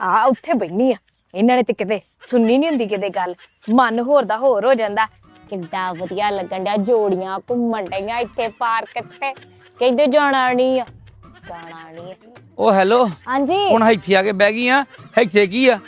ਆ ਉੱਥੇ ਬੈਣੀ ਆ। ਇਹਨਾਂ ਨੇ ਤੇ ਕਿਤੇ ਸੁਣਨੀ ਨਹੀਂ ਹੁੰਦੀ ਕਿਤੇ ਗੱਲ। ਮਨ ਹੋਰ ਦਾ ਹੋਰ ਹੋ ਜਾਂਦਾ। ਕਿੱਡਾ ਵਧੀਆ ਲੱਗਣ ਡਿਆ ਜੋੜੀਆਂ ਘੁੰਮਣ ਡਈਆਂ ਇੱਥੇ ਪਾਰਕ 'ਚ ਤੇ ਕਹਿੰਦੇ ਜਾਣਾ ਨਹੀਂ ਆ। ਜਾਣਾ ਨਹੀਂ ਆ। ਉਹ ਹੈਲੋ। ਹਾਂਜੀ। ਹੁਣ ਇੱਥੇ ਆ ਕੇ ਬਹਿ ਗਈ ਆ। ਇੱਥੇ ਕੀ ਆ?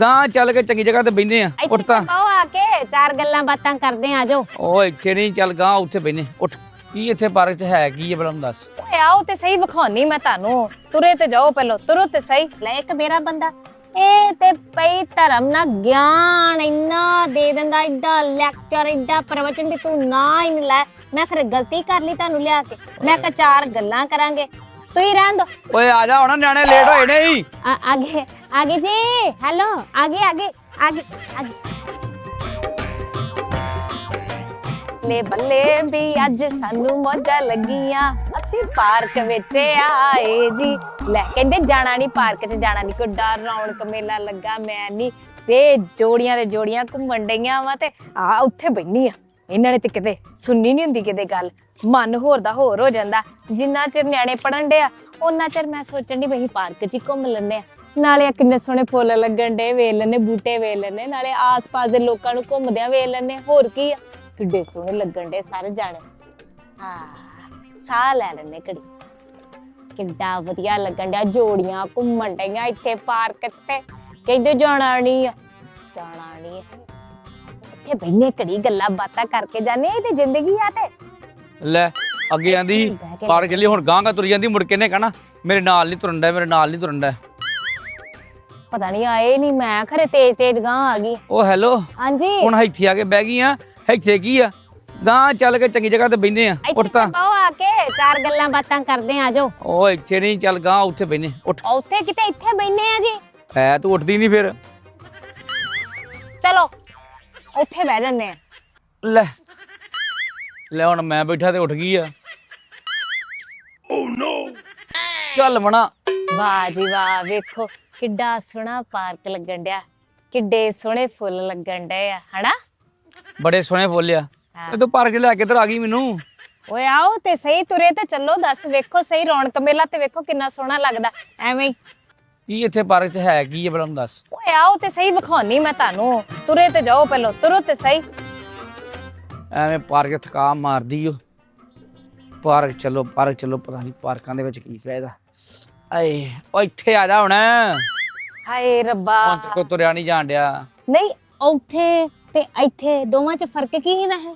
ਗਾਂ ਚੱਲ ਕੇ ਚੰਗੀ ਜਗ੍ਹਾ ਤੇ ਬੈਨੇ ਆ। ਉੱਠ ਤਾਂ। ਆ ਕੇ। ਚਾਰ ਗੱਲਾਂ ਬਾਤਾਂ ਕਰਦੇ ਆ ਜਾਓ। ਉਹ ਇੱਥੇ ਨਹੀਂ ਚੱਲ ਗਾਂ ਉੱਥੇ ਬੈਨੇ ਉੱਠ। ਕੀ ਇੱਥੇ ਪਾਰਕ 'ਚ ਹੈ ਕੀ ਹੈ ਬੜਾ ਮੈਨੂੰ ਦੱਸ। ਓਏ ਆਓ ਤੇ ਸਹੀ ਵਿਖਾਉਣੀ ਮੈਂ ਤੁਹਾਨੂੰ। ਤੁਰੇ ਤੇ ਜਾਓ ਪਹਿਲਾਂ ਤੁਰੋ ਤੇ ਸਹੀ। ਲੈ ਇੱਕ ਮੇਰਾ ਬੰਦਾ। ਇਹ ਤੇ ਪਈ ਧਰਮ ਨਾ ਗਿਆਨ ਇੰਨਾ ਦੇ ਦਿੰਦਾ ਏਡਾ ਲੈਕਚਰ ਏਡਾ ਪ੍ਰਵਚਨ ਵੀ ਤੂੰ ਨਾ ਹੀ ਨੀ ਲੈ। ਮੈਂ ਖਰੇ ਗਲਤੀ ਕਰ ਲਈ ਤੁਹਾਨੂੰ ਲਿਆ ਕੇ। ਮੈਂ ਕਿਹਾ ਚਾਰ ਗੱਲਾਂ ਕਰਾਂਗੇ। ਤੁਸੀਂ ਰਹਿਣ ਦੋ। ਓਏ ਆ ਜਾ ਹੁਣ ਨਿਆਣੇ ਲੇਟ ਹੋਏ ਨੇ ਹੀ। ਆਗੇ ਆਗੇ ਜੀ। ਹੈਲੋ ਆਗੇ ਆਗੇ ਆਗੇ ਆਗੇ ਲੈ ਬੱਲੇ ਵੀ ਅੱਜ ਸਾਨੂੰ ਮੌਜਾਂ ਲੱਗੀਆਂ। ਅਸੀਂ ਪਾਰਕ ਵਿੱਚ ਆਏ ਜੀ। ਲੈ ਕਹਿੰਦੇ ਜਾਣਾ ਨਹੀਂ ਪਾਰਕ 'ਚ ਜਾਣਾ ਨਹੀਂ ਕੋਈ ਡਰ, ਰੌਣਕ, ਮੇਲਾ ਲੱਗਾ, ਮੈਂ ਨਹੀਂ ਤੇ ਜੋੜੀਆਂ ਤੇ ਜੋੜੀਆਂ ਘੁੰਮਣ ਡਈਆਂ ਵਾ ਤੇ ਆ ਉੱਥੇ ਬੈਣੀ ਆ। ਇਹਨਾਂ ਨੇ ਤੇ ਕਿਤੇ ਸੁਣਨੀ ਨਹੀਂ ਹੁੰਦੀ ਕਿਤੇ ਗੱਲ। ਮਨ ਹੋਰ ਦਾ ਹੋਰ ਹੋ ਜਾਂਦਾ। ਜਿੰਨਾ ਚਿਰ ਨਿਆਣੇ ਪੜਨ ਡਿਆ ਉਹਨਾਂ ਚਿਰ ਮੈਂ ਸੋਚਣ ਦੀ ਬਈ ਪਾਰਕ 'ਚ ਹੀ ਘੁੰਮ ਲੈਂਦੇ ਆ। ਨਾਲੇ ਆ ਕਿੰਨੇ ਸੋਹਣੇ ਫੁੱਲ ਲੱਗਣ ਡੇ ਵੇਲ ਲੈਨੇ ਬੂਟੇ ਵੇਲ ਲੈਨੇ ਨਾਲੇ ਆਸ-ਪਾਸ ਦੇ ਲੋਕਾਂ ਨੂੰ ਘੁੰਮਦਿਆਂ ਵੇਲ ਲੈਨੇ ਹੋਰ ਕੀ ਆ? ਕਿੱਡੇ ਸੋਹਣੇ ਲੱਗਣ ਡੇ ਸਾਰੇ ਜਾਣੇ। ਹਾਂ ਸਾਹ ਲੈ ਲੈਨੇ ਘੜੀ। ਕਿੱਡਾ ਵਧੀਆ ਲੱਗਣ ਡਿਆ ਜੋੜੀਆਂ ਘੁੰਮਣ ਡਈਆਂ ਇੱਥੇ ਪਾਰਕ 'ਚ ਤੇ। ਕਹਿੰਦੇ ਜਾਣਾ ਨਹੀਂ ਆ ਜਾਣਾ ਨਹੀਂ ਇੱਥੇ ਬੈਠੇ ਘੜੀ ਗੱਲਾਂ ਬਾਤਾਂ ਕਰਕੇ ਜਾਣੇ ਇਹ ਤੇ ਜ਼ਿੰਦਗੀ ਆ ਤੇ। ਲੈ ਅੱਗੇ ਆਂਦੀ ਪਾਰਕ ਚੱਲੀ ਹੁਣ ਗਾਂ ਗਾ ਤੁਰ ਜਾਂਦੀ ਮੁੜ ਕੇ ਨੇ ਕਹਣਾ ਮੇਰੇ ਨਾਲ ਨਹੀਂ ਤੁਰਨ ਡਿਆ ਮੇਰੇ ਨਾਲ ਨਹੀਂ ਤੁਰਨ ਡਿਆ। ਪਤਾ ਨਹੀਂ ਆਏ ਨਹੀਂ ਮੈਂ ਖਰੇ ਤੇਜ਼ ਤੇਜ਼ ਗਾਂ ਆ ਗਈ। ਉਹ ਹੈਲੋ। ਹਾਂਜੀ। ਹੁਣ ਇੱਥੇ ਆ ਕੇ ਬਹਿ ਗਈ ਆ ਇੱਥੇ ਕੀ ਆ? ਗਾਂ ਚੱਲ ਕੇ ਚੰਗੀ ਜਗ੍ਹਾ ਤੇ ਬੈਨੇ ਆ ਉੱਠ ਤਾਂ। ਆਓ ਆ ਕੇ ਚਾਰ ਗੱਲਾਂ ਬਾਤਾਂ ਕਰਦੇ ਆ ਜਾਓ। ਉਹ ਇੱਥੇ ਨਹੀਂ ਚੱਲ ਗਾਂ ਉੱਥੇ ਬੈਨੇ ਉੱਠ। ਉੱਥੇ ਕਿਤੇ ਇੱਥੇ ਬੈਨੇ ਆ ਜੀ? ਐ ਤੂੰ ਉੱਠਦੀ ਨਹੀਂ ਫਿਰ। ਚਲੋ ਉੱਥੇ ਬਹਿ ਜਾਂਦੇ ਆ। ਲੈ ਲੈ ਹੁਣ ਮੈਂ ਬੈਠਾ ਤੇ ਉੱਠ ਗਈ ਆ। ਓ ਨੋ ਚੱਲ ਮਣਾ। ਵਾਹ ਜੀ ਵਾਹ ਵੇਖੋ ਕਿੱਡਾ ਸੋਹਣਾ ਪਾਰਕ ਲੱਗਣ ਡਿਆ। ਕਿੱਡੇ ਸੋਹਣੇ ਫੁੱਲ ਲੱਗਣ ਡਏ ਆ ਹਨਾ? ਬੜੇ ਸੋਹਣੇ ਫੁੱਲ ਆ। ਹਾਂ। ਤੇ 'ਚ ਲੈ ਕੇ ਇੱਧਰ ਆ ਗਈ ਮੈਨੂੰ। ਓਏ ਆਓ ਤੇ ਸਹੀ ਤੁਰੇ ਤੇ ਚੱਲੋ ਦੱਸ ਵੇਖੋ ਸਹੀ ਰੌਣਕ ਮੇਲਾ ਤੇ ਵੇਖੋ ਕਿੰਨਾ ਸੋਹਣਾ ਲੱਗਦਾ ਐਵੇਂ ਹੀ। ਕੀ ਇੱਥੇ ਪਾਰਕ 'ਚ ਹੈ ਕੀ ਹੈ ਬੜਾ ਮੈਨੂੰ ਦੱਸ। ਓਏ ਆਓ ਤੇ ਸਹੀ ਵਿਖਾਉਣੀ ਮੈਂ ਤੁਹਾਨੂੰ ਤੁਰੇ ਤੇ ਜਾਓ ਪਹਿਲਾਂ ਤੁਰੋ ਤੇ ਸਹੀ। ਐਵੇਂ ਪਾਰਕ 'ਚ ਥਕਾ ਮਾਰਦੀ ਓ। ਪਾਰਕ ਚਲੋ ਪਾਰਕ ਚਲੋ ਪਤਾ ਨਹੀਂ ਪਾਰਕਾਂ ਦੇ ਵਿੱਚ ਕੀ ਫਾਇਦਾ ਆਏ ਓ ਇੱਥੇ ਆ ਜਾ ਹੁਣ। ਹਾਏ ਰੱਬਾ। ਹੁਣ ਤੇ ਕੋ ਤੁਰਿਆ ਨਹੀਂ ਜਾਣ ਡਿਆ। ਨਹੀਂ ਉੱਥੇ ਤੇ ਇੱਥੇ ਦੋਵਾਂ 'ਚ ਫ਼ਰਕ ਕੀ ਹੀ ਵੈਸੇ?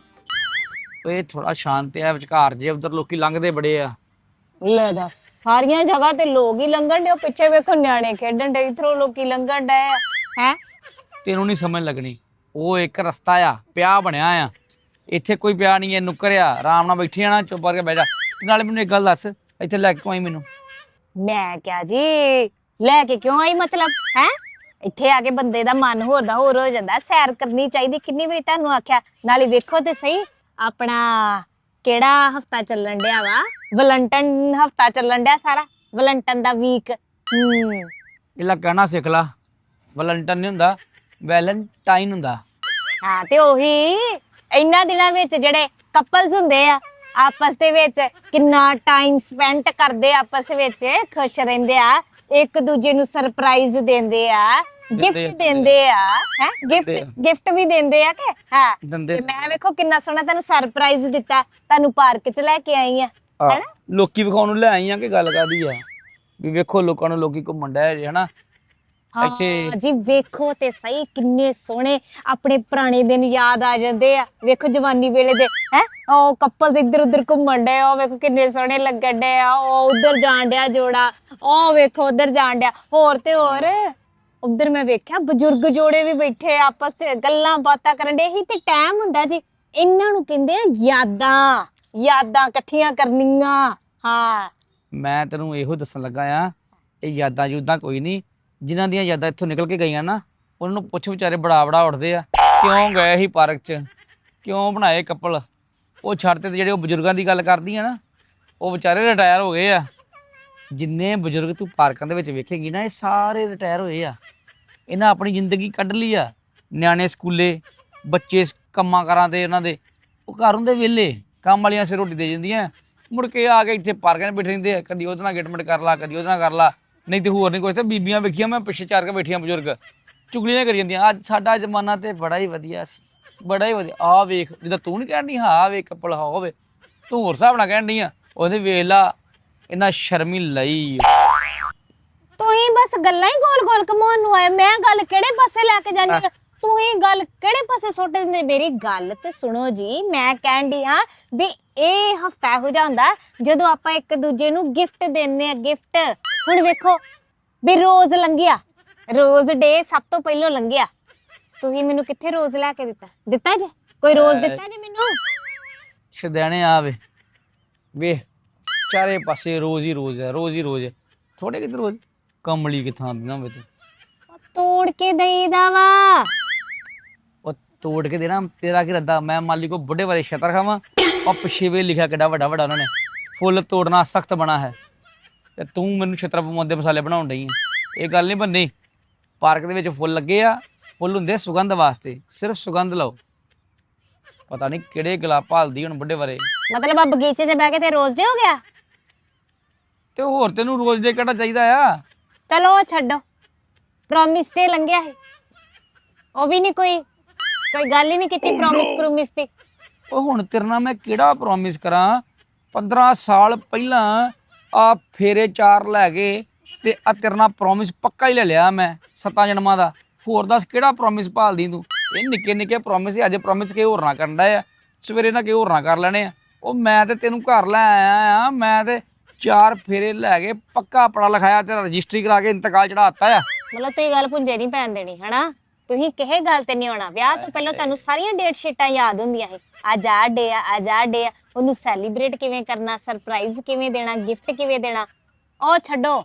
ਓਏ ਥੋੜਾ ਸ਼ਾਂਤ ਹੈ ਵਿਚਕਾਰ ਜੇ ਉਧਰ ਲੋਕੀ ਲੰਘਦੇ ਬੜੇ ਆ। ਲੈ ਦੱਸ ਸਾਰੀਆਂ ਜਗ੍ਹਾ ਤੇ ਲੋਕ ਹੀ ਲੰਘਣ ਦੇ ਪਿੱਛੇ ਵੇਖੋ ਨਿਆਣੇ ਖੇਡਣ ਦੇ ਇਧਰੋਂ ਲੋਕੀ ਲੰਘਣ ਆ ਹੈ? ਤੈਨੂੰ ਨਹੀਂ ਸਮਝ ਲੱਗਣੀ ਉਹ ਇੱਕ ਰਸਤਾ ਆ ਪਿਆ ਬਣਿਆ ਆ। ਇੱਥੇ ਕੋਈ ਪਿਆ ਨਹੀਂ ਹੈ ਨੁੱਕਰ ਆ ਆਰਾਮ ਨਾਲ ਬੈਠੀ ਜਾਣਾ ਚੁੱਪ ਕਰਕੇ ਬਹਿ ਜਾ। ਤੇ ਨਾਲੇ ਮੈਨੂੰ ਇੱਕ ਗੱਲ ਦੱਸ ਇੱਥੇ ਲੈ ਕੇ ਕਿਉਂ ਆਈ ਮੈਨੂੰ? ਮੈਂ ਕਿਹਾ ਜੀ ਲੈ ਕੇ ਕਿਉਂ ਆਈ ਮਤਲਬ ਹੈ? ਇੱਥੇ ਆ ਕੇ ਬੰਦੇ ਦਾ ਮਨ ਹੋਰ ਦਾ ਹੋਰ ਹੋ ਜਾਂਦਾ। ਸੈਰ ਕਰਨੀ ਚਾਹੀਦੀ। ਕਿੰਨੀ ਵਾਰੀ ਤੁਹਾਨੂੰ ਆਖਿਆ ਨਾਲੇ ਵੇਖੋ ਤੇ ਸਹੀ ਆਪਣਾ ਕਿਹੜਾ ਹਫਤਾ ਚੱਲਣ ਡਿਆ ਵਾ? ਵਲੰਟਨ ਹਫਤਾ ਚੱਲਣ ਡਿਆ ਸਾਰਾ। ਵਲੰਟਨ ਦਾ ਵੀਕ ਹੂੰ। ਕਹਿਣਾ ਸਿੱਖ ਲਾ। ਵੈਲੈਂਟਾਈਨ ਨਹੀਂ ਹੁੰਦਾ ਵੈਲੈਂਟਾਈਨ ਹੁੰਦਾ। ਹਾਂ ਤੇ ਉਹੀ ਇੰਨਾ ਦਿਨਾਂ ਵਿੱਚ ਜਿਹੜੇ ਕਪਲਸ ਹੁੰਦੇ ਆ ਆਪਸ ਦੇ ਵਿੱਚ ਕਿੰਨਾ ਟਾਈਮ ਸਪੈਂਡ ਕਰਦੇ ਆ ਆਪਸ ਵਿੱਚ ਖੁਸ਼ ਰਹਿੰਦੇ ਆ ਇੱਕ ਦੂਜੇ ਨੂੰ ਸਰਪ੍ਰਾਈਜ਼ ਦਿੰਦੇ ਆ। ਗਿਫਟ। ਦਿੰਦੇ ਆ ਹੈ? ਗਿਫਟ ਗਿਫਟ ਵੀ ਦਿੰਦੇ ਆ ਕਿ? ਹਾਂ। ਦੰਦੇ। ਤੇ ਮੈਂ ਵੇਖੋ ਕਿੰਨਾ ਸੋਹਣਾ ਤੁਹਾਨੂੰ ਸਰਪ੍ਰਾਈਜ਼ ਦਿੱਤਾ। ਤੁਹਾਨੂੰ ਪਾਰਕ 'ਚ ਲੈ ਕੇ ਆਈ ਆ। ਹੈਨਾ? ਲੋਕੀ ਵਿਖਾਉਣ ਨੂੰ ਲੈ ਆਈ ਆ ਕਿ ਗੱਲ ਕਾਦੀ ਆ? ਵੀ ਵੇਖੋ ਲੋਕਾਂ ਨੂੰ ਲੋਕੀ ਘੁੰਮਣ ਡਏ ਜੇ ਹਨਾ? ਹਾਂ ਇੱਥੇ- ਜੀ ਵੇਖੋ ਤੇ ਸਹੀ ਕਿੰਨੇ ਸੋਹਣੇ ਆਪਣੇ ਪੁਰਾਣੇ ਦਿਨ ਯਾਦ ਆ ਜਾਂਦੇ ਆ। ਵੇਖੋ ਜਵਾਨੀ ਵੇਲੇ ਦੇ ਹੈ? ਉਹ ਕਪਲਸ ਇੱਧਰ ਉੱਧਰ ਘੁੰਮਣ ਡਏ ਉਹ ਵੇਖੋ ਕਿੰਨੇ ਸੋਹਣੇ ਲੱਗਣ ਡਏ ਆ। ਉਹ ਉਧਰ ਜਾਣ ਡਿਆ ਜੋੜਾ ਉਹ ਵੇਖੋ ਉਧਰ ਜਾਣ ਡਿਆ। ਹੋਰ ਤੇ ਹੋਰ? ਉਧਰ ਮੈਂ ਵੇਖਿਆ, ਬਜ਼ੁਰਗ ਜੋੜੇ ਵੀ ਬੈਠੇ ਆ, ਆਪਸ 'ਚ ਗੱਲਾਂ ਬਾਤਾਂ ਕਰਨ ਦੇ ਇਹੀ ਤੇ ਟਾਈਮ ਹੁੰਦਾ ਜੀ। ਇਹਨਾਂ ਨੂੰ ਕਹਿੰਦੇ ਆ ਯਾਦਾਂ ਯਾਦਾਂ ਇਕੱਠੀਆਂ ਕਰਨੀਆਂ। ਹਾਂ। ਮੈਂ ਤੈਨੂੰ ਇਹੋ ਦੱਸਣ ਲੱਗਾ ਆ, ਇਹ ਯਾਦਾਂ ਯੂਦਾਂ ਕੋਈ ਨਹੀਂ। ਜਿਨ੍ਹਾਂ ਦੀਆਂ ਯਾਦਾਂ ਇੱਥੋਂ ਨਿਕਲ ਕੇ ਗਈਆਂ ਨਾ, ਉਹਨਾਂ ਨੂੰ ਪੁੱਛ ਵਿਚਾਰੇ ਬੜਾ ਬੜਾ ਉੱਠਦੇ ਆ, ਕਿਉਂ ਗਏ ਸੀ ਪਾਰਕ 'ਚ? ਕਿਉਂ ਬਣਾਏ ਕਪਲ? ਉਹ ਛੱਡ ਤੇ ਜਿਹੜੇ ਉਹ ਬਜ਼ੁਰਗਾਂ ਦੀ ਗੱਲ ਕਰਦੀ ਆ ਨਾ, ਉਹ ਵਿਚਾਰੇ ਰਿਟਾਇਰ ਹੋ ਗਏ ਆ। ਜਿੰਨੇ ਬਜ਼ੁਰਗ ਤੂੰ ਪਾਰਕਾਂ ਦੇ ਵਿੱਚ ਵੇਖੇਗੀ ਨਾ, ਇਹ ਸਾਰੇ ਰਿਟਾਇਰ ਹੋਏ ਆ। ਇਹਨਾਂ ਆਪਣੀ ਜ਼ਿੰਦਗੀ ਕੱਢ ਲਈ ਆ। ਨਿਆਣੇ ਸਕੂਲੇ, ਬੱਚੇ ਕੰਮਾਂ ਕਾਰਾਂ ਤੇ ਉਹਨਾਂ ਦੇ। ਉਹ ਘਰ ਹੁੰਦੇ ਵਿਹਲੇ, ਕੰਮ ਵਾਲੀਆਂ ਸਿਰ ਰੋਟੀ ਦੇ ਜਾਂਦੀਆਂ। ਮੁੜ ਕੇ ਆ ਕੇ ਇੱਥੇ ਪਾਰਕਾਂ 'ਚ ਬੈਠੇ ਰਹਿੰਦੇ ਆ। ਕਦੀ ਉਹਦੇ ਨਾਲ ਗਿਟਮਿਟ ਕਰ ਲਾ, ਕਦੀ ਉਹਦੇ ਨਾਲ ਕਰ ਲਾ। ਨਹੀਂ ਤੇ ਹੋਰ ਨਹੀਂ ਕੁਛ ਤੇ ਬੀਬੀਆਂ ਵੇਖੀਆਂ, ਮੈਂ ਪਿੱਛੇ ਚਾਰ ਕੇ ਬੈਠੀਆਂ ਬਜ਼ੁਰਗ। ਚੁਗਲੀਆਂ ਕਰੀ ਜਾਂਦੀਆਂ। ਅੱਜ ਸਾਡਾ ਜ਼ਮਾਨਾ ਤੇ ਬੜਾ ਹੀ ਵਧੀਆ ਸੀ। ਬੜਾ ਹੀ ਵਧੀਆ। ਆ ਵੇਖ, ਜਿੱਦਾਂ ਤੂੰ ਨਹੀਂ ਕਹਿਣੀ ਹਾਂ ਆ ਵੇਖ ਕਪਲ ਹੋਵੇ। ਤੂੰ ਹੋਰ ਹਿਸਾਬ ਨਾਲ ਕਹਿਣ ਡਈ ਆ। ਉਹਦੇ ਵੇਲਾ ਇਹਨਾਂ ਸ਼ਰਮੀ ਲਈ ਤੁਸੀਂ ਬਸ ਗੱਲਾਂ ਹੀ ਗੋਲ ਗੋਲ ਘਮਾਉਣ ਨੂੰ ਆਏ ਮੈਂ ਗੱਲ ਕਿਹੜੇ ਪਾਸੇ ਲੈ ਕੇ ਜਾਨੀ ਆ ਤੁਸੀਂ ਗੱਲ ਕਿਹੜੇ ਪਾਸੇ ਸੁੱਟ ਦਿੰਦੇ? ਮੇਰੀ ਗੱਲ ਤੇ ਸੁਣੋ ਜੀ ਮੈਂ ਕਹਿੰਦੀ ਹਾਂ ਵੀ ਇਹ ਹਫਤਾ ਇਹੋ ਜਿਹਾ ਹੁੰਦਾ ਜਦੋਂ ਆਪਾਂ ਇੱਕ ਦੂਜੇ ਨੂੰ ਗਿਫਟ ਦਿੰਨੇ ਆ ਗਿਫਟ ਹੁਣ ਵੇਖੋ ਵੀ ਰੋਜ਼ ਲੰਘਿਆ। ਰੋਜ਼ ਡੇ ਸਭ ਤੋਂ ਪਹਿਲਾਂ ਲੰਘਿਆ। ਤੁਸੀਂ ਮੈਨੂੰ ਕਿੱਥੇ ਰੋਜ਼ ਲੈ ਕੇ ਦਿੱਤਾ? ਦਿੱਤਾ ਜੇ? ਕੋਈ ਰੋਜ਼ ਦਿੱਤਾ ਜੇ ਮੈਨੂੰ? ਸ਼ਦੈਣੇ ਆਵੇ ਵੇ। ਚਾਰੇ ਪਾਸੇ ਰੋਜ਼ ਹੀ ਰੋਜ਼ ਹੈ ਰੋਜ਼ ਹੀ ਰੋਜ਼ ਹੈ ਥੋੜੇ ਕਿਤੇ ਰੋਜ਼? ਕਮਲੀ ਕਿਥਾਂ ਆਉਂਦੀਆਂ ਹੋਵੇ ਤੂੰ? ਤੋੜ ਕੇ ਦੇਈਦਾ ਵਾ। ਉਹ ਤੋੜ ਕੇ ਦੇਣਾ ਤੇਰਾ ਕੀ ਰੱਦਾ? ਮੈਂ ਮਾਲੀ ਕੋ ਬੁੱਢੇ ਵਾਲੇ ਛਤਰ ਖਾਵਾਂ ਉਹ ਪਿਛੇ ਵੇ ਲਿਖਿਆ ਕਿੱਡਾ ਵੱਡਾ ਵੱਡਾ ਉਹਨਾਂ ਨੇ। ਫੁੱਲ ਤੋੜਨਾ ਸਖਤ ਬਣਾ ਹੈ। ਤੇ ਤੂੰ ਮੈਨੂੰ ਛਤਰ ਪਵਾਉਂਦੇ ਮਸਾਲੇ ਬਣਾਉਣ ਡਈ ਹੈ ਇਹ ਗੱਲ ਨਹੀਂ ਬੰਨੀ। ਪਾਰਕ ਦੇ ਵਿੱਚ ਫੁੱਲ ਲੱਗੇ ਆ। ਫੁੱਲ ਹੁੰਦੇ ਸੁਗੰਧ ਵਾਸਤੇ। ਸਿਰਫ ਸੁਗੰਧ ਲਓ। ਪਤਾ ਨਹੀਂ ਕਿਹੜੇ ਗੁਲਾਬ ਭਾਲਦੀ ਹੁਣ ਬੁੱਢੇ ਬਾਰੇ ਮਤਲਬ ਆ ਬਗੀਚੇ 'ਚ ਬਹਿ ਕੇ ਤੇ ਰੋਜ਼ ਡੇ ਹੋ ਗਿਆ? ਤੇ ਹੋਰ ਤੈਨੂੰ ਰੋਜ਼ ਦੇ ਕਿਹੜਾ ਚਾਹੀਦਾ ਆ? ਚਲੋ ਉਹ ਛੱਡੋ। ਪ੍ਰੋਮਿਸ ਡੇ ਲੰਘਿਆ ਹੈ ਉਹ ਵੀ ਨਹੀਂ ਕੋਈ ਕੋਈ ਗੱਲ ਹੀ ਨਹੀਂ ਕੀਤੀ ਪ੍ਰੋਮਿਸ ਪ੍ਰੋਮਿਸ ਦੀ ਉਹ ਹੁਣ ਤੇਰੇ ਨਾਲ ਮੈਂ ਕਿਹੜਾ ਪ੍ਰੋਮਿਸ ਕਰਾਂ? 15 ਸਾਲ ਪਹਿਲਾਂ ਆ ਫੇਰੇ ਚਾਰ ਲੈ ਕੇ ਤੇ ਆ ਤੇਰੇ ਨਾਲ ਪ੍ਰੋਮਿਸ ਪੱਕਾ ਹੀ ਲੈ ਲਿਆ ਮੈਂ ਸੱਤਾਂ ਜਨਮਾਂ ਦਾ। ਹੋਰ ਦੱਸ ਕਿਹੜਾ ਪ੍ਰੋਮਿਸ ਭਾਲਦੀ ਤੂੰ? ਇਹ ਨਿੱਕੇ ਨਿੱਕੇ ਪ੍ਰੋਮਿਸ ਹੀ ਅੱਜ ਪ੍ਰੋਮਿਸ ਕੇ ਹੋਰ ਨਾ ਕਰਨ ਦਾ ਆ। ਸਵੇਰੇ ਨਾ ਕਿ ਹੋਰ ਨਾ ਕਰ ਲੈਣੇ ਆ। ਉਹ ਮੈਂ ਤੇ ਤੈਨੂੰ ਘਰ ਲੈ ਆਇਆ ਆ ਮੈਂ ਤੇ ਚਾਰ ਫੇਰੇ ਲੈ ਕੇ ਪੱਕਾ ਪੜਾ ਲਿਖਾਇਆ ਤੇ ਰਜਿਸਟਰੀ ਕਰਾ ਕੇ ਇੰਤਕਾਲ ਚੜਾਤਾ ਆ। ਮਤਲਬ ਤੁਸੀਂ ਗੱਲ ਪੁੰਜੇ ਨਹੀਂ ਪੈਣ ਦੇਣੀ ਹਨਾ? ਤੁਸੀਂ ਕਿਹੇ ਗੱਲ ਤੇ ਨਹੀਂ ਆਉਣਾ। ਵਿਆਹ ਤੋਂ ਪਹਿਲਾਂ ਤੁਹਾਨੂੰ ਸਾਰੀਆਂ ਡੇਟ ਸ਼ੀਟਾਂ ਯਾਦ ਹੁੰਦੀਆਂ ਹੈ ਅੱਜ ਆ ਡੇ ਆ ਅੱਜ ਆ ਡੇ ਆ। ਉਹਨੂੰ ਸੈਲੀਬ੍ਰੇਟ ਕਿਵੇਂ ਕਰਨਾ ਸਰਪ੍ਰਾਈਜ਼ ਕਿਵੇਂ ਦੇਣਾ ਗਿਫਟ ਕਿਵੇਂ ਦੇਣਾ? ਉਹ ਛੱਡੋ।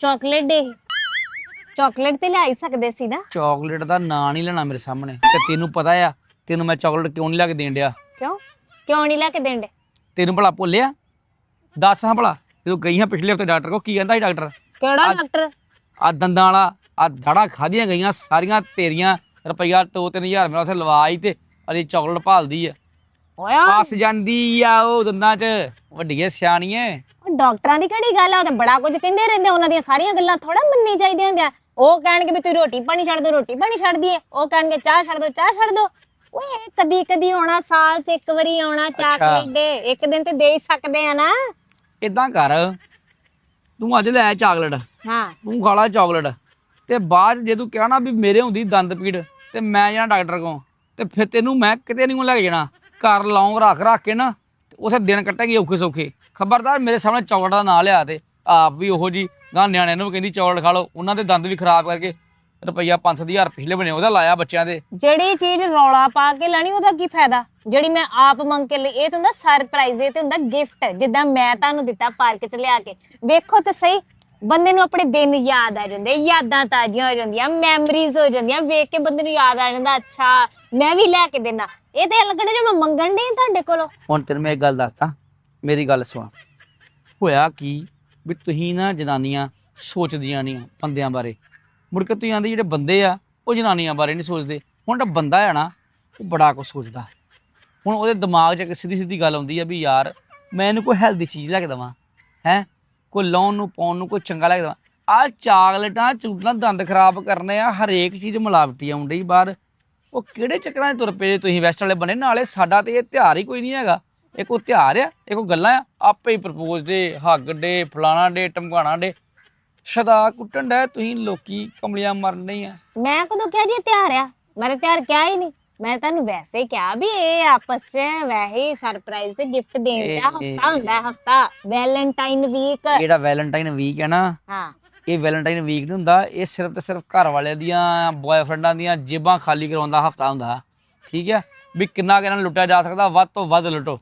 ਚਾਕਲੇਟ ਡੇ ਚਾਕਲੇਟ ਤੇ ਲਿਆਈ ਸਕਦੇ ਸੀ ਨਾ? ਚਾਕਲੇਟ ਦਾ ਨਾਂ ਨਹੀਂ ਲੈਣਾ ਮੇਰੇ ਸਾਹਮਣੇ। ਤੇ ਤੈਨੂੰ ਪਤਾ ਆ ਤੈਨੂੰ ਮੈਂ ਚਾਕਲੇਟ ਕਿਉਂ ਨਹੀਂ ਲੈ ਕੇ ਦੇਣ ਡਿਆ? ਕਿਉਂ? ਕਿਉਂ ਨਹੀਂ ਲੈ ਕੇ ਦੇਂਦੇ ਤੈਨੂੰ ਭਲਾ ਭੁੱਲਿਆ ਦੱਸ ਹਾਂ ਭਲਾ ਜਦੋਂ ਗਈ ਹਾਂ ਪਿਛਲੇ ਹਫ਼ਤੇ ਡਾਕਟਰ ਕੋ ਕੀ ਕਹਿੰਦਾ ਸੀ ਡਾਕਟਰ? ਕਿਹੜਾ ਡਾਕਟਰ? ਆ ਦੰਦਾਂ ਵਾਲਾ ਆ ਧੜਾ ਖਾਧੀਆਂ ਗਈਆਂ ਸਾਰੀਆਂ ਤੇਰੀਆਂ ਰੁਪਈਆ 2-3000 ਮੇਰਾ ਉੱਥੇ ਲਵਾਈ ਤੇ ਅਰੇ ਚਾਕਲੇਟ ਭਾਲਦੀ ਆ। ਓਇਆ ਫਸ ਜਾਂਦੀ ਆ ਉਹ ਦੰਦਾਂ 'ਚ ਵੱਡੀਏ ਸਿਆਣੀਏ ਉਹ ਡਾਕਟਰਾਂ ਦੀ ਕਿਹੜੀ ਗੱਲ ਆ ਉਹ ਤਾਂ ਬੜਾ ਕੁਝ ਕਹਿੰਦੇ ਰਹਿੰਦੇ ਉਹਨਾਂ ਦੀਆਂ ਸਾਰੀਆਂ ਗੱਲਾਂ ਥੋੜਾ ਮੰਨੀ ਚਾਹੀਦੀਆਂ ਹੁੰਦੀਆਂ। ਉਹ ਕਹਿਣਗੇ ਵੀ ਤੂੰ ਰੋਟੀ ਪਾਣੀ ਛੱਡ ਦੋ ਰੋਟੀ ਪਾਣੀ ਛੱਡ ਦਈਏ। ਉਹ ਕਹਿਣਗੇ ਚਾਹ ਛੱਡ ਦੋ ਚਾਹ ਛੱਡ ਦੋ। ਓਏ ਕਦੀ ਕਦੀ ਆਉਣਾ ਸਾਲ 'ਚ ਇੱਕ ਵਾਰੀ ਆਉਣਾ ਚਾਕਲੇਟ ਇੱਕ ਦਿਨ ਤੇ ਦੇ ਹੀ ਸਕਦੇ ਆ ਨਾ। ਇਦਾਂ ਕਰ। ਤੂੰ ਅੱਜ ਲੈ ਚਾਕਲੇਟ। ਹਾਂ। ਤੂੰ ਖਾ ਲਾ ਚਾਕਲੇਟ। ਤੇ ਬਾਅਦ ਜੇ ਤੂੰ ਕਹਿਣਾ ਵੀ ਮੇਰੇ ਹੁੰਦੀ ਦੰਦ ਪੀੜ ਤੇ ਮੈਂ ਜਾਣਾ ਡਾਕਟਰ ਕੋਲ। ਤੇ ਫਿਰ ਤੈਨੂੰ ਮੈਂ ਕਿਤੇ ਨਹੀਂ ਲੈ ਕੇ ਜਾਣਾ। ਘਰ ਲੌਂਗ ਰੱਖ ਰੱਖ ਕੇ ਨਾ ਉਥੇ ਦਿਨ ਕੱਟੇਗੀ ਔਖੇ ਸੌਖੇ। ਖਬਰਦਾਰ ਮੇਰੇ ਸਾਹਮਣੇ ਚਾਕਲੇਟ ਦਾ ਨਾਂ ਲਿਆ ਤੇ ਆਪ ਵੀ ਉਹੋ ਜੀ ਗਾਂ ਨਿਆਣਿਆਂ ਨੂੰ ਵੀ ਕਹਿੰਦੀ ਚਾਕਲੇਟ ਖਾ ਲਓ ਉਹਨਾਂ ਦੇ ਦੰਦ ਵੀ ਖਰਾਬ ਕਰਕੇ ਰੁਪਈਆ 5000 ਪਿਛਲੇ ਬਣੇ ਉਹਦਾ ਲਾਇਆ ਬੱਚਿਆਂ ਦੇ। ਜਿਹੜੀ ਚੀਜ਼ ਰੌਲਾ ਪਾ ਕੇ ਲੈਣੀ ਉਹਦਾ ਕੀ ਫਾਇਦਾ? ਜਿਹੜੀ ਮੈਂ ਆਪ ਮੰਗ ਕੇ ਲਈ ਇਹ ਤਾਂ ਹੁੰਦਾ ਸਰਪ੍ਰਾਈਜ਼ ਇਹ ਤੇ ਹੁੰਦਾ ਗਿਫਟ ਜਿੱਦਾਂ ਮੈਂ ਤੁਹਾਨੂੰ ਦਿੱਤਾ ਪਾਰਕ 'ਚ ਲਿਆ ਕੇ। ਵੇਖੋ ਤੇ ਸਹੀ ਬੰਦੇ ਨੂੰ ਆਪਣੇ ਦਿਨ ਯਾਦ ਆ ਜਾਂਦੇ ਯਾਦਾਂ ਤਾਜ਼ੀਆਂ ਹੋ ਜਾਂਦੀਆਂ ਮੈਮਰੀਜ਼ ਹੋ ਜਾਂਦੀਆਂ ਵੇਖ ਕੇ ਬੰਦੇ ਨੂੰ ਯਾਦ ਆ ਜਾਂਦਾ ਅੱਛਾ ਮੈਂ ਵੀ ਲੈ ਕੇ ਦੇਣਾ ਇਹ ਤੇ ਲੱਗਣੇ ਜੋ ਮੈਂ ਮੰਗਣ ਨਹੀਂ ਤੁਹਾਡੇ ਕੋਲੋਂ। ਹੁਣ ਤੈਨੂੰ ਮੈਂ ਇੱਕ ਗੱਲ ਦੱਸਦਾ ਮੇਰੀ ਗੱਲ ਸੁਣ। ਹੋਇਆ ਕੀ ਵੀ ਤੁਸੀਂ ਨਾ ਜਨਾਨੀਆਂ ਸੋਚਦੀਆਂ ਨਹੀਂ ਬੰਦਿਆਂ ਬਾਰੇ? ਮੁੜ ਕੇ ਤੁਸੀਂ ਆਂਦੇ ਜਿਹੜੇ ਬੰਦੇ ਆ, ਉਹ ਜਨਾਨੀਆਂ ਬਾਰੇ ਨਹੀਂ ਸੋਚਦੇ। ਹੁਣ ਤਾਂ ਬੰਦਾ ਆ ਨਾ, ਉਹ ਬੜਾ ਕੁਝ ਸੋਚਦਾ। ਹੁਣ ਉਹਦੇ ਦਿਮਾਗ 'ਚ ਇੱਕ ਸਿੱਧੀ ਸਿੱਧੀ ਗੱਲ ਆਉਂਦੀ ਆ ਵੀ ਯਾਰ, ਮੈਂ ਇਹਨੂੰ ਕੋਈ ਹੈਲਦੀ ਚੀਜ਼ ਲੈ ਕੇ ਦੇਵਾਂ, ਹੈ? ਕੋਈ ਲਾਉਣ ਨੂੰ, ਪਾਉਣ ਨੂੰ ਕੋਈ ਚੰਗਾ ਲੈ ਕੇ ਦੇਵਾਂ। ਆ ਚਾਕਲੇਟਾਂ ਚੂਟਾਂ ਦੰਦ ਖਰਾਬ ਕਰਨੇ ਆ, ਹਰੇਕ ਚੀਜ਼ ਮਿਲਾਵਟੀ ਆਉਂਦੀ ਬਾਹਰ। ਉਹ ਕਿਹੜੇ ਚੱਕਰਾਂ 'ਚ ਤੁਰ ਪਏ ਜੇ ਤੁਸੀਂ ਵੈਸਟ ਵਾਲੇ ਬਣੇ ਨਾਲੇ ਸਾਡਾ ਤੇ ਇਹ ਤਿਉਹਾਰ ਹੀ ਕੋਈ ਨਹੀਂ ਹੈਗਾ। ਇਹ ਕੋਈ ਤਿਉਹਾਰ ਆ ਇਹ ਕੋਈ ਗੱਲਾਂ ਆ। ਆਪੇ ਹੀ ਪ੍ਰਪੋਜ਼ ਦੇ, ਹੱਗ ਡੇ ਫਲਾਣਾ ਡੇ ਟਮਕਾਣਾ ਡੇ ਸਦਾ ਕੁੱਟਣ ਡੈ ਤੁਸੀਂ ਲੋਕੀ ਕਮਲੀਆਂ ਮਰਨ ਨਹੀਂ ਆ। ਮੈਂ ਕਦੋਂ ਕਿਹਾ ਜੀ ਇਹ ਤਿਉਹਾਰ ਆ? ਮੈਂ ਤਾਂ ਤਿਉਹਾਰ ਕਿਹਾ ਹੀ ਨਹੀਂ। ਮੈਂ ਤੁਹਾਨੂੰ ਵੈਸੇ ਹੀ ਕਿਹਾ ਵੀ ਇਹ ਆਪਸ 'ਚ ਵੈਸੇ ਹੀ ਸਰਪ੍ਰਾਈਜ਼ ਤੇ ਗਿਫਟ ਦੇਣ ਦਾ ਇਹ- ਹਫਤਾ ਹੁੰਦਾ ਹਫਤਾ। ਵੈਲੈਂਟਾਈਨ ਵੀਕ ਜਿਹੜਾ ਵੈਲੈਂਟਾਈਨ ਵੀਕ ਹੈ ਨਾ ਹਾਂ। ਇਹ ਵੈਲੈਂਟਾਈਨ ਵੀਕ ਨਹੀਂ ਹੁੰਦਾ ਇਹ ਸਿਰਫ ਤੇ ਸਿਰਫ ਘਰ ਵਾਲਿਆਂ ਦੀਆਂ ਬॉयਫ੍ਰੈਂਡਾਂ ਦੀਆਂ ਜੇਬਾਂ ਖਾਲੀ ਕਰਾਉਣ ਦਾ ਹਫਤਾ ਹੁੰਦਾ। ਠੀਕ ਹੈ? ਵੀ ਕਿੰਨਾ ਕਿੰਨਾ ਲੁੱਟਿਆ ਜਾ ਸਕਦਾ ਵੱਧ ਤੋਂ ਵੱਧ ਲੁੱਟੋ।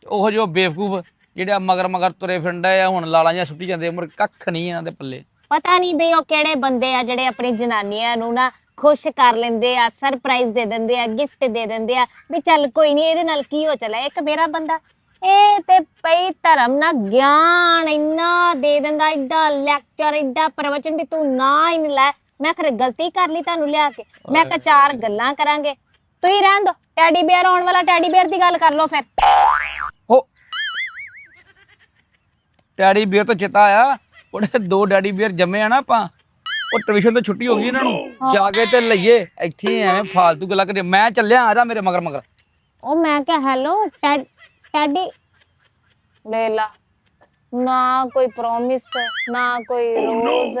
ਤੇ ਉਹ ਜੋ ਬੇਵਕੂਫ ਜਿਹੜੇ ਮਗਰ ਮਗਰ ਤੁਰੇ ਫਿਰਦੇ ਆ, ਹੁਣ ਲਾਲਾਂ ਜਾਂ ਸੁੱਟੀ ਜਾਂਦੇ ਉਮਰ ਕੱਖ ਨਹੀਂ ਇਹਨਾਂ ਦੇ ਪੱਲੇ। ਪਤਾ ਨਹੀਂ ਬਈ ਉਹ ਕਿਹੜੇ ਬੰਦੇ ਆ, ਜਿਹੜੇ ਆਪਣੀ ਜਨਾਨੀਆਂ ਨੂੰ ਨਾ ਖੁਸ਼ ਕਰ ਲੈਂਦੇ ਆ ਸਰਪ੍ਰਾਈਜ਼ ਦੇ ਦਿੰਦੇ ਆ ਗਿਫਟ ਦੇ ਦਿੰਦੇ ਆ, ਵੀ ਚੱਲ ਕੋਈ ਨਹੀਂ, ਇਹਦੇ ਨਾਲ ਕੀ ਹੋ ਚਲਾ ਇੱਕ ਮੇਰਾ ਬੰਦਾ। ਇਹ ਤੇ ਪਈ ਧਰਮ ਨਾ ਗਿਆਨ ਇੰਨਾ ਦੇ ਦਿੰਦਾ ਐਡਾ ਲੈਕਚਰ ਐਡਾ ਪ੍ਰਵਚਨ ਵੀ ਤੂੰ ਨਾ ਹੀ ਨਹੀਂ ਲੈ। ਮੈਂ ਖਰੇ ਗਲਤੀ ਕਰ ਲਈ ਤੁਹਾਨੂੰ ਲਿਆ ਕੇ। ਮੈਂ ਕਿਹਾ ਚਾਰ ਗੱਲਾਂ ਕਰਾਂਗੇ। ਤੁਸੀਂ ਰਹਿਣ ਦੋ ਟੈਡੀ ਬੇਅਰ ਆਉਣ ਵਾਲਾ ਟੈਡੀ ਬੇਅਰ ਦੀ ਗੱਲ ਕਰ ਲਓ ਫਿਰ। ਟੈਡੀ ਬੀਅਰ ਤੋਂ ਚਿੱਤਾ ਆਇਆ ਉਹਦੇ ਦੋ ਡੈਡੀ ਬੀਅਰ ਜੰਮੇ ਆ ਨਾ ਆਪਾਂ ਉਹ ਟਿਊਸ਼ਨ ਤੋਂ ਛੁੱਟੀ ਹੋ ਗਈ ਇਹਨਾਂ ਨੂੰ ਜਾ ਕੇ ਤੇ ਲਈਏ ਇੱਥੇ ਐਵੇਂ ਫਾਲਤੂ ਗੱਲਾਂ ਕਰੀ ਮੈਂ ਚੱਲਿਆ ਆ ਜਾ ਮੇਰੇ ਮਗਰ ਮਗਰ ਉਹ ਮੈਂ ਕਿਹਾ ਹੈਲੋ ਟੈਡੀ ਲੈ ਲਾ ਨਾ ਕੋਈ ਪ੍ਰੋਮਿਸ ਨਾ ਕੋਈ ਰੋਜ਼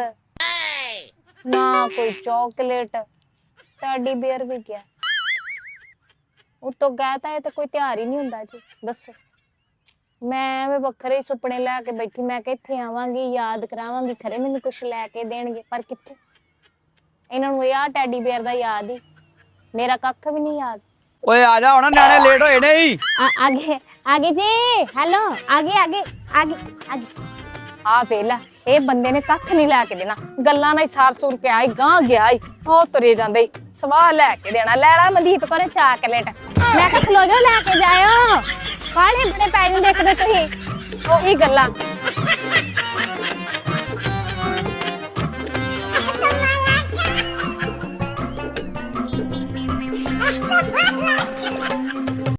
ਨਾ ਕੋਈ ਚਾਕਲੇਟ ਟੈਡੀ ਬੀਅਰ ਵੀ ਗਿਆ। ਉਤੋਂ ਕਹਤਾ ਇਹ ਤਾਂ ਕੋਈ ਤਿਉਹਾਰ ਹੀ ਨਹੀਂ ਹੁੰਦਾ ਜੀ ਦੱਸੋ। ਮੈਂ ਵੀ ਵੱਖਰੇ ਹੀ ਸੁਪਨੇ ਲੈ ਕੇ ਬੈਠੀ ਮੈਂ ਕਿ ਇੱਥੇ ਆਵਾਂਗੀ ਯਾਦ ਕਰਾਵਾਂਗੀ ਖਰੇ ਮੈਨੂੰ ਕੁਛ ਲੈ ਕੇ ਦੇਣਗੇ ਪਰ ਕਿੱਥੇ? ਇਹਨਾਂ ਨੂੰ ਇਹ ਟੈਡੀ ਬੇਅਰ ਦਾ ਯਾਦ ਹੀ ਮੇਰਾ ਕੱਖ ਵੀ ਨਹੀਂ ਯਾਦ। ਓਏ ਆ ਜਾ ਹੁਣ ਨਿਆਣੇ ਲੇਟ ਹੋਏ ਨੇ ਆਗੇ ਆਗੇ ਜੀ ਹੈਲੋ ਆਗੇ ਆਗੇ ਆਗੇ ਆਗੇ ਆ ਵੇਲਾ ਇਹ ਬੰਦੇ ਨੇ ਕੱਖ ਨਹੀਂ ਲੈ ਕੇ ਦੇਣਾ ਗੱਲਾਂ ਨਾਲ ਸਾਰ ਸੂਰ ਕੇ ਆਈ ਗਾਂ ਗਿਆ ਹੀ ਉਹ ਤੁਰੇ ਜਾਂਦੇ ਈ। ਸਵਾਹ ਲੈ ਕੇ ਦੇਣਾ ਲੈ ਲੈ ਮਨਦੀਪ ਕੋਲੇ ਚਾਕਲੇਟ। ਮੈਂ ਕਿਹਾ ਖਲੋ ਜਾ ਲੈ ਕੇ ਜਾਇਓ। ਕਾਲੇ ਬੜੇ ਪੈ ਨਹੀਂ ਦੇਖਦੇ ਤੁਸੀਂ। ਉਹੀ ਗੱਲਾਂ।